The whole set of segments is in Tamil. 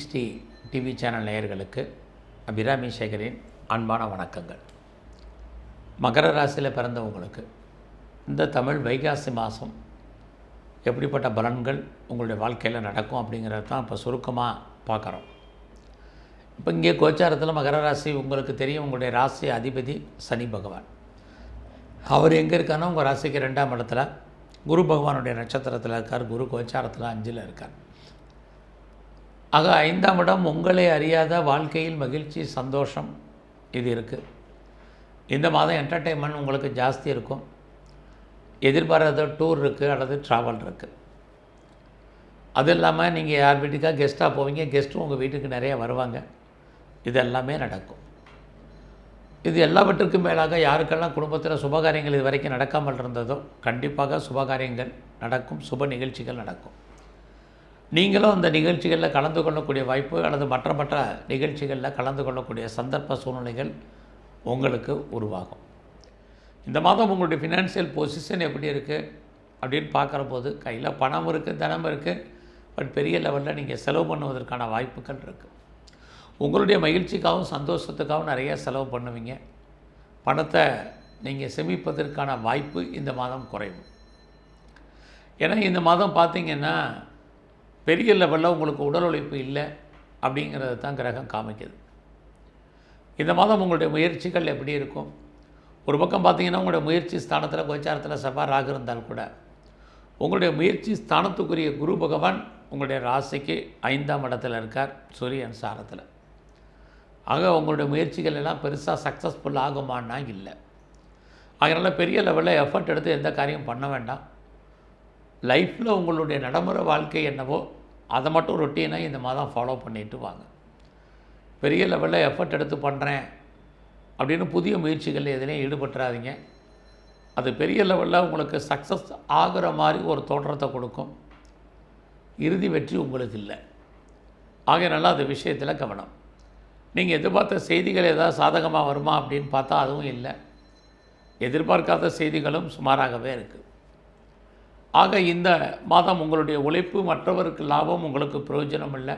சிக்ஸ்டி டிவி சேனல் நேயர்களுக்கு அபிராமி சேகரின் அன்பான வணக்கங்கள். மகர ராசியில் பிறந்தவங்களுக்கு இந்த தமிழ் வைகாசி மாதம் எப்படிப்பட்ட பலன்கள் உங்களுடைய வாழ்க்கையில் நடக்கும் அப்படிங்கிறது தான் இப்போ சுருக்கமாக பார்க்குறோம். இப்போ இங்கே கோச்சாரத்தில் மகர ராசி உங்களுக்கு தெரியும் உங்களுடைய ராசி அதிபதி சனி பகவான். அவர் எங்கே இருக்காருன்னா உங்கள் ராசிக்கு ரெண்டாம் இடத்துல குரு பகவானுடைய நட்சத்திரத்தில் இருக்கார். குரு கோச்சாரத்தில் அஞ்சில் இருக்கார். ஆக ஐந்தாம் இடம் உங்களை அறியாத வாழ்க்கையில் மகிழ்ச்சி சந்தோஷம் இது இருக்குது இந்த மாதம் என்டர்டெயின்மெண்ட் உங்களுக்கு ஜாஸ்தி இருக்கும். எதிர்பாராத டூர் இருக்குது அல்லது ட்ராவல் இருக்குது அது இல்லாமல் நீங்கள் யார் வீட்டுக்காக கெஸ்ட்டாக போவீங்க கெஸ்ட்டும் உங்கள் வீட்டுக்கு நிறையா வருவாங்க. இது எல்லாமே நடக்கும். இது எல்லாவற்றுக்கும் மேலாக யாருக்கெல்லாம் குடும்பத்தில் சுபகாரியங்கள் இது வரைக்கும் நடக்காமல் இருந்ததோ கண்டிப்பாக சுபகாரியங்கள் நடக்கும் சுப நிகழ்ச்சிகள் நடக்கும். நீங்களும் அந்த நிகழ்ச்சிகளில் கலந்து கொள்ளக்கூடிய வாய்ப்பு அல்லது மற்ற மற்ற நிகழ்ச்சிகளில் கலந்து கொள்ளக்கூடிய சந்தர்ப்ப சூழ்நிலைகள் உங்களுக்கு உருவாகும். இந்த மாதம் உங்களுடைய ஃபினான்ஷியல் பொசிஷன் எப்படி இருக்குது அப்படின்னு பார்க்குற போது கையில் பணம் இருக்குது தனம் இருக்குது பட் பெரிய லெவலில் நீங்கள் செலவு பண்ணுவதற்கான வாய்ப்புகள் இருக்குது உங்களுடைய மகிழ்ச்சிக்காகவும் சந்தோஷத்துக்காகவும் நிறைய செலவு பண்ணுவீங்க. பணத்தை நீங்கள் சேமிப்பதற்கான வாய்ப்பு இந்த மாதம் குறைவு. ஏன்னா இந்த மாதம் பார்த்தீங்கன்னா பெரிய லெவலில் உங்களுக்கு உடல் உழைப்பு இல்லை அப்படிங்கிறது தான் கிரகம் காமிக்குது. இந்த மாதம் உங்களுடைய முயற்சிகள் எப்படி இருக்கும்? ஒரு பக்கம் பார்த்தீங்கன்னா உங்களுடைய முயற்சி ஸ்தானத்தில் கோச்சாரத்தில் செவ்வாய் ராகு இருந்தால் கூட உங்களுடைய முயற்சி ஸ்தானத்துக்குரிய குரு பகவான் உங்களுடைய ராசிக்கு ஐந்தாம் இடத்துல இருக்கார் சூரியன் சாரத்தில். ஆக உங்களுடைய முயற்சிகள் எல்லாம் பெருசாக சக்ஸஸ்ஃபுல் ஆகுமான்னா இல்லை. அதனால் பெரிய லெவலில் எஃபர்ட் எடுத்து எந்த காரியம் பண்ண வேண்டாம். லைஃப்பில் உங்களுடைய நடைமுறை வாழ்க்கை என்னவோ அதை மட்டும் ரொட்டீனாக இந்த மாதம் ஃபாலோ பண்ணிட்டு வாங்க. பெரிய லெவலில் எஃபர்ட் எடுத்து பண்ணுறேன் அப்படின்னு புதிய முயற்சிகளில் எதுலேயும் ஈடுபட்டுறாதீங்க. அது பெரிய லெவலில் உங்களுக்கு சக்ஸஸ் ஆகிற மாதிரி ஒரு தோற்றத்தை கொடுக்கும். இறுதி வெற்றி உங்களுக்கு இல்லை. ஆகையினால அந்த விஷயத்தில் கவனம். நீங்கள் எதிர்பார்த்த செய்திகள் ஏதாவது சாதகமாக வருமா அப்படின்னு பார்த்தா அதுவும் இல்லை. எதிர்பார்க்காத செய்திகளும் சுமாராகவே இருக்குது ஆக இந்த மாதம் உங்களுடைய உழைப்பு மற்றவருக்கு லாபம் உங்களுக்கு பிரயோஜனம் இல்லை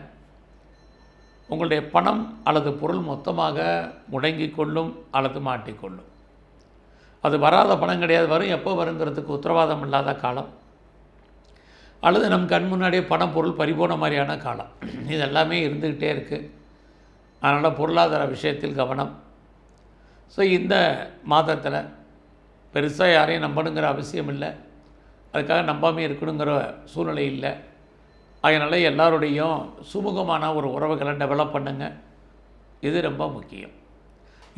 உங்களுடைய பணம் அல்லது பொருள் மொத்தமாக முடங்கி கொள்ளும் அல்லது மாட்டிக்கொள்ளும் அது வராத பணம் கிடையாது. வரும் எப்போ வருங்கிறதுக்கு உத்தரவாதம் இல்லாத காலம். அல்லது நம் கண் முன்னாடியே பணம் பொருள் பறிபோன மாதிரியான காலம். இது எல்லாமே இருந்துக்கிட்டே இருக்குது அதனால் பொருளாதார விஷயத்தில் கவனம். ஸோ இந்த மாதத்தில் பெருசாக யாரையும் நம்பணுங்கிற அவசியம் இல்லை. அதுக்காக நம்பாமே இருக்கணுங்கிற சூழ்நிலை இல்லை. அதனால் எல்லாருடையும் சுமூகமான ஒரு உறவுகளை டெவலப் பண்ணுங்க. இது ரொம்ப முக்கியம்.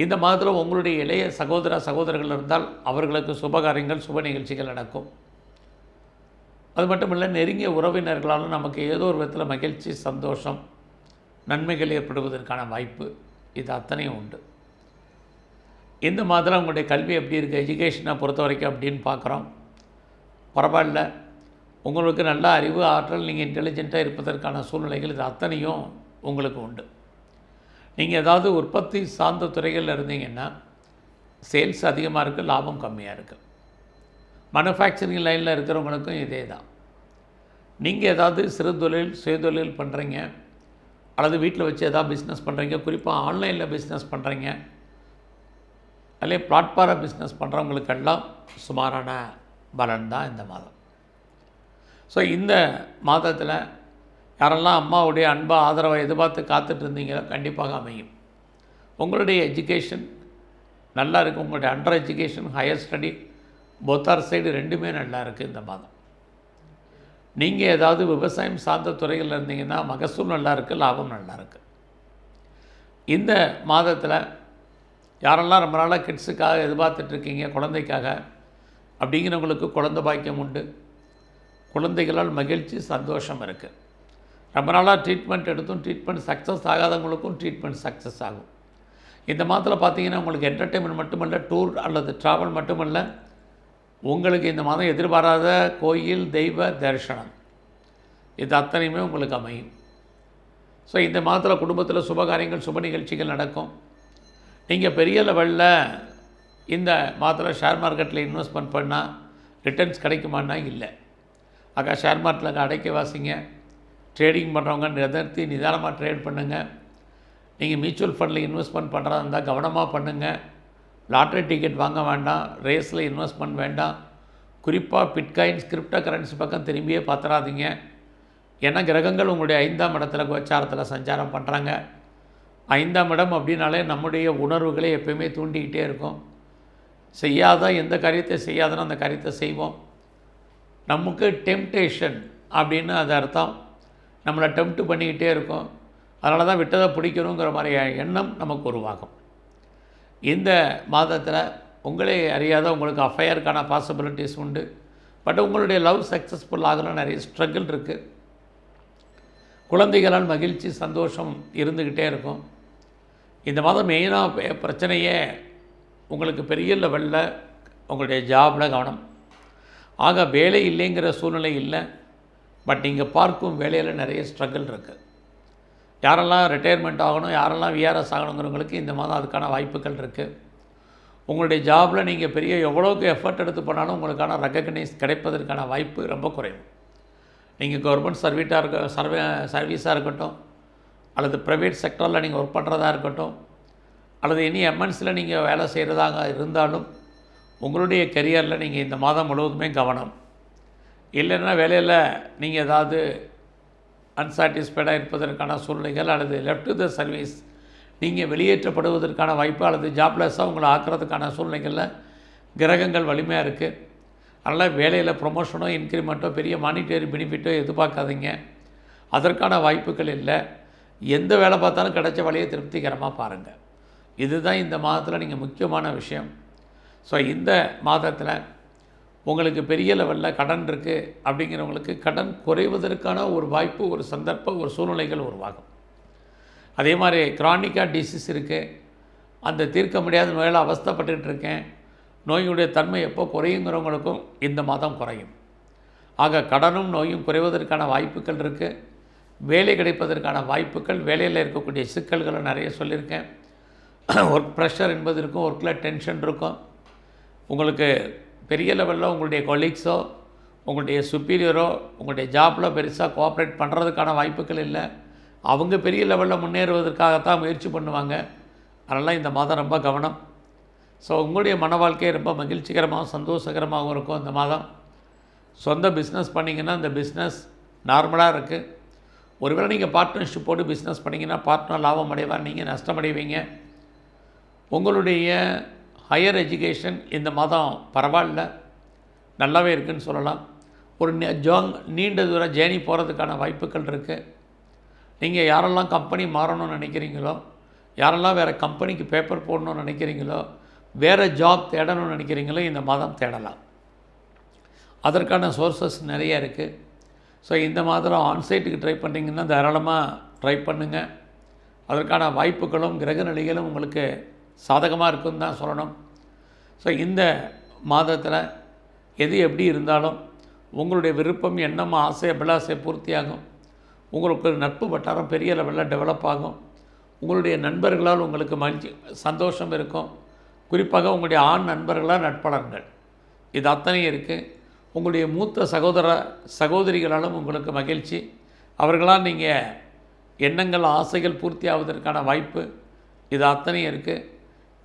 இந்த மாதத்தில் உங்களுடைய இளைய சகோதர சகோதரர்கள் இருந்தால் அவர்களுக்கு சுபகாரியங்கள் சுப நிகழ்ச்சிகள் நடக்கும். அது மட்டும் இல்லை நெருங்கிய உறவினர்களாலும் நமக்கு ஏதோ ஒரு விதத்தில் மகிழ்ச்சி சந்தோஷம் நன்மைகள் ஏற்படுவதற்கான வாய்ப்பு இது அத்தனையும் உண்டு. இந்த மாதிரி உங்களுடைய கல்வி எப்படி இருக்குது எஜுகேஷனை பொறுத்த வரைக்கும் அப்படின்னு பார்க்குறோம். பரவாயில்ல. உங்களுக்கு நல்ல அறிவு ஆற்றல் நீங்கள் இன்டெலிஜென்ட்டாக இருப்பதற்கான சூழ்நிலைகள் இது அத்தனையும் உங்களுக்கு உண்டு. நீங்கள் ஏதாவது உற்பத்தி சார்ந்த துறைகளில் இருந்தீங்கன்னா சேல்ஸ் அதிகமாக இருக்குது லாபம் கம்மியாக இருக்குது மனுஃபேக்சரிங் லைனில் இருக்கிறவங்களுக்கும் இதே தான். நீங்கள் ஏதாவது சிறு தொழில் சுயதொழில் பண்ணுறீங்க அல்லது வீட்டில் வச்சு எதாவது பிஸ்னஸ் பண்ணுறீங்க குறிப்பாக ஆன்லைனில் பிஸ்னஸ் பண்ணுறீங்க அல்லே பிளாட்ஃபார பிஸ்னஸ் பண்ணுறவங்களுக்கெல்லாம் சுமாரான பலன் தான் இந்த மாதம். ஸோ இந்த மாதத்தில் யாரெல்லாம் அம்மாவுடைய அன்பா ஆதரவை எதிர்பார்த்து காத்துட்டு இருந்தீங்களோ கண்டிப்பாக அமையும். உங்களுடைய எஜுகேஷன் நல்லா இருக்குது உங்களுடைய அண்டர் எஜுகேஷன் ஹையர் ஸ்டடி பொத்தார் சைடு ரெண்டுமே நல்லா இருக்குது இந்த மாதம். நீங்கள் ஏதாவது விவசாயம் சார்ந்த துறைகளில் இருந்தீங்கன்னா மகசூல் நல்லா இருக்குது லாபம் நல்லா இருக்குது இந்த மாதத்தில் யாரெல்லாம் ரொம்ப நாளாக கிட்ஸுக்காக எதிர்பார்த்துட்ருக்கீங்க குழந்தைக்காக அப்படிங்கிறவங்களுக்கு குழந்த பாக்கியம் உண்டு. குழந்தைகளால் மகிழ்ச்சி சந்தோஷம் இருக்குது ரொம்ப நாளாக ட்ரீட்மெண்ட் எடுத்தும் ட்ரீட்மெண்ட் சக்ஸஸ் ஆகாதவங்களுக்கும் ட்ரீட்மெண்ட் சக்ஸஸ் ஆகும். இந்த மாதத்தில் பார்த்தீங்கன்னா உங்களுக்கு என்டர்டெயின்மெண்ட் மட்டுமல்ல டூர் அல்லது ட்ராவல் மட்டுமல்ல உங்களுக்கு இந்த மாதம் எதிர்பாராத கோயில் தெய்வ தரிசனம். இது அத்தனையுமே உங்களுக்கு அமையும். ஸோ இந்த மாதத்தில் குடும்பத்தில் சுபகாரியங்கள் சுப நிகழ்ச்சிகள் நடக்கும். நீங்கள் பெரிய லெவலில் இந்த மாதத்தில் ஷேர் மார்க்கெட்டில் இன்வெஸ்ட்மெண்ட் பண்ணால் ரிட்டர்ன்ஸ் கிடைக்குமான்னா இல்லை. அக்கா ஷேர் மார்க்கெட்டில் அடைக்க வாசிங்க. ட்ரேடிங் பண்ணுறவங்க நிதர்த்தி நிதானமாக ட்ரேட் பண்ணுங்கள் நீங்கள் மியூச்சுவல் ஃபண்டில் இன்வெஸ்ட்மெண்ட் பண்ணுறதா இருந்தால் கவனமாக பண்ணுங்கள் லாட்ரி டிக்கெட் வாங்க வேண்டாம். ரேஸில் இன்வெஸ்ட்மெண்ட் வேண்டாம். குறிப்பாக பிட்காயின்ஸ் கிரிப்டோ கரன்சி பக்கம் திரும்பியே பார்த்துறாதீங்க ஏன்னா கிரகங்கள் உங்களுடைய ஐந்தாம் இடத்துல கோச்சாரத்தில் சஞ்சாரம் பண்ணுறாங்க ஐந்தாம் இடம் அப்படின்னாலே நம்முடைய உணர்வுகளை எப்பயுமே தூண்டிக்கிட்டே இருக்கும். செய்யாத? எந்த காரியத்தை செய்யாதனோ? அந்த காரியத்தை செய்வோம். நமக்கு டெம்டேஷன் அப்படின்னு அது அர்த்தம். நம்மளை டெம்ப்ட் பண்ணிக்கிட்டே இருக்கும். அதனால தான் விட்டதை பிடிக்கணுங்கிற மாதிரி எண்ணம் நமக்கு உருவாகும். இந்த மாதத்தில் உங்களே அறியாத உங்களுக்கு அஃபையருக்கான பாசிபிலிட்டிஸ் உண்டு. பட் உங்களுடைய லவ் சக்ஸஸ்ஃபுல் ஆகலாம் நிறைய ஸ்ட்ரகிள் இருக்குது குழந்தைகளால் மகிழ்ச்சி சந்தோஷம் இருந்துக்கிட்டே இருக்கும். இந்த மாதம் மெயினாக பிரச்சனையே உங்களுக்கு பெரிய லெவலில் உங்களுடைய ஜாபில் கவனம். ஆக வேலை இல்லைங்கிற சூழ்நிலை இல்லை பட் நீங்கள் பார்க்கும் வேலையில் நிறைய ஸ்ட்ரகிள் இருக்குது யாரெல்லாம் ரிட்டையர்மெண்ட் ஆகணும் யாரெல்லாம் விஆர்எஸ் ஆகணுங்கிறவங்களுக்கு இந்த மாதம் அதுக்கான வாய்ப்புகள் இருக்குது உங்களுடைய ஜாபில் நீங்கள் பெரிய எவ்வளோக்கு எஃபர்ட் எடுத்து பண்ணாலும் உங்களுக்கான ரெக்கக்னைஸ் கிடைப்பதற்கான வாய்ப்பு ரொம்ப குறைவு. நீங்கள் கவர்மெண்ட் சர்வீட்டாக இருக்க சர்வே சர்வீஸாக இருக்கட்டும் அல்லது ப்ரைவேட் செக்டரில் நீங்கள் ஒர்க் பண்ணுறதா இருக்கட்டும் அல்லது இனி எம்என்ஸில் நீங்கள் வேலை செய்கிறதாக இருந்தாலும் உங்களுடைய கெரியரில் நீங்கள் இந்த மாதம் முழுவதுமே கவனம். இல்லைன்னா வேலையில் நீங்கள் ஏதாவது அன்சாட்டிஸ்ஃபைடாக இருப்பதற்கான சூழ்நிலைகள் அல்லது லெஃப்ட் த சர்வீஸ் நீங்கள் வெளியேற்றப்படுவதற்கான வாய்ப்பு அல்லது ஜாப்லெஸ்ஸாக உங்களை ஆக்கிறதுக்கான சூழ்நிலைகளில் கிரகங்கள் வலிமையாக இருக்குது அதனால் வேலையில் ப்ரொமோஷனோ இன்க்ரிமெண்ட்டோ பெரிய மானிட்டரி பெனிஃபிட்டோ எதிர்பார்க்காதீங்க. அதற்கான வாய்ப்புகள் இல்லை. எந்த வேலை பார்த்தாலும் கிடைச்ச வேலையை திருப்திகரமாக பாருங்கள் இதுதான் இந்த மாதத்தில் நீங்கள் முக்கியமான விஷயம். ஸோ இந்த மாதத்தில் உங்களுக்கு பெரிய லெவலில் கடன் இருக்குது அப்படிங்கிறவங்களுக்கு கடன் குறைவதற்கான ஒரு வாய்ப்பு ஒரு சந்தர்ப்பம் ஒரு சூழ்நிலைகள் உருவாகும். அதே மாதிரி கிரானிக்காக டிசீஸ் இருக்குது அந்த தீர்க்க முடியாத நோயால் அவஸ்தப்பட்டுக்கிட்டு இருக்கேன். நோயுடைய தன்மை எப்போ குறையுங்கிறவங்களுக்கும் இந்த மாதம் குறையும். ஆக கடனும் நோயும் குறைவதற்கான வாய்ப்புகள் இருக்குது வேலை கிடைப்பதற்கான வாய்ப்புகள் வேலையில் இருக்கக்கூடிய சிக்கல்களை நிறைய சொல்லியிருக்கேன். ஒர்க் ப்ரெஷர் என்பது இருக்கும் ஒர்க்கில் டென்ஷன் இருக்கும். உங்களுக்கு பெரிய லெவலில் உங்களுடைய கொலீக்ஸோ உங்களுடைய சுப்பீரியரோ உங்களுடைய ஜாப்பில் பெருசாக கோஆப்ரேட் பண்ணுறதுக்கான வாய்ப்புகள் இல்லை. அவங்க பெரிய லெவலில் முன்னேறுவதற்காகத்தான் முயற்சி பண்ணுவாங்க. அதனால் இந்த மாதம் ரொம்ப கவனம். ஸோ உங்களுடைய மன வாழ்க்கை ரொம்ப மகிழ்ச்சிகரமாகவும் சந்தோஷகரமாகவும் இருக்கும் இந்த மாதம். சொந்த பிஸ்னஸ் பண்ணிங்கன்னா இந்த பிஸ்னஸ் நார்மலாக இருக்குது ஒருவேளை நீங்கள் பார்ட்னர்ஷிப் போட்டு பிஸ்னஸ் பண்ணிங்கன்னா பார்ட்னர் லாபம் அடைவார் நீங்கள் நஷ்டம் அடைவீங்க. உங்களுடைய ஹையர் எஜுகேஷன் இந்த மாதம் பரவாயில்ல நல்லாவே இருக்குதுன்னு சொல்லலாம். ஒரு ஜாங் நீண்ட தூரம் ஜேர்னி போகிறதுக்கான வாய்ப்புகள் இருக்குது நீங்கள் யாரெல்லாம் கம்பெனி மாறணும்னு நினைக்கிறீங்களோ யாரெல்லாம் வேறு கம்பெனிக்கு பேப்பர் போடணும்னு நினைக்கிறீங்களோ வேறு ஜாப் தேடணும்னு நினைக்கிறீங்களோ இந்த மாதம் தேடலாம். அதற்கான சோர்சஸ் நிறைய இருக்குது ஸோ இந்த மாதம் ஆன்சைட்டுக்கு ட்ரை பண்ணிங்கன்னா தாராளமாக ட்ரை பண்ணுங்கள் அதற்கான வாய்ப்புகளும் கிரக நிலைகளும் உங்களுக்கு சாதகமாக இருக்குன்னு தான் சொல்லணும். ஸோ இந்த மாதத்தில் எது எப்படி இருந்தாலும் உங்களுடைய விருப்பம் எண்ணம் ஆசை அபிலாசை பூர்த்தியாகும். உங்களுக்கு நட்பு வட்டாரம் பெரிய லெவலில் டெவலப் ஆகும். உங்களுடைய நண்பர்களால் உங்களுக்கு மகிழ்ச்சி சந்தோஷம் இருக்கும். குறிப்பாக உங்களுடைய ஆண் நண்பர்களால் நட்பலன்கள். இது அத்தனையும் இருக்குது உங்களுடைய மூத்த சகோதர சகோதரிகளாலும் உங்களுக்கு மகிழ்ச்சி. அவர்களால் நீங்கள் எண்ணங்கள் ஆசைகள் பூர்த்தி ஆவதற்கான வாய்ப்பு இது அத்தனையும் இருக்குது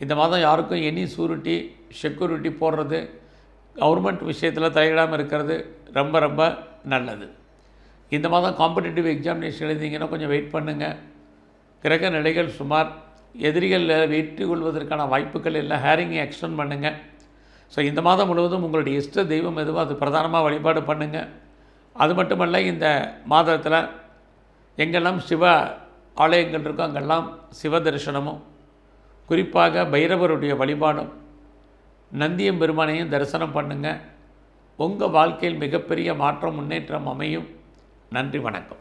இந்த மாதம் யாருக்கும் எனி சூரிட்டி செக்யூரிட்டி போடுறது கவர்மெண்ட் விஷயத்தில் தலையிடாமல் இருக்கிறது ரொம்ப ரொம்ப நல்லது. இந்த மாதம் காம்படிட்டிவ் எக்ஸாமினேஷன் எழுதிங்கன்னா கொஞ்சம் வெயிட் பண்ணுங்கள் கிரக நிலைகள் சுமார் எதிரிகளில் வெற்றி கொள்வதற்கான வாய்ப்புகள் இல்லை ஹேரிங்கை எக்ஸ்டெண்ட் பண்ணுங்கள் ஸோ இந்த மாதம் முழுவதும் உங்களுடைய இஷ்ட தெய்வம் எதுவோ அது பிரதானமாக வழிபாடு பண்ணுங்கள் அது மட்டுமல்ல இந்த மாதத்தில் எங்கெல்லாம் சிவ ஆலயங்கள் இருக்கோ அங்கெல்லாம் சிவ தரிசனமும் குறிப்பாக பைரவருடைய வழிபாடும். நந்தியம் பெருமானையும் தரிசனம் பண்ணுங்கள் உங்கள் வாழ்க்கையில் மிகப்பெரிய மாற்றம் முன்னேற்றம் அமையும். நன்றி வணக்கம்.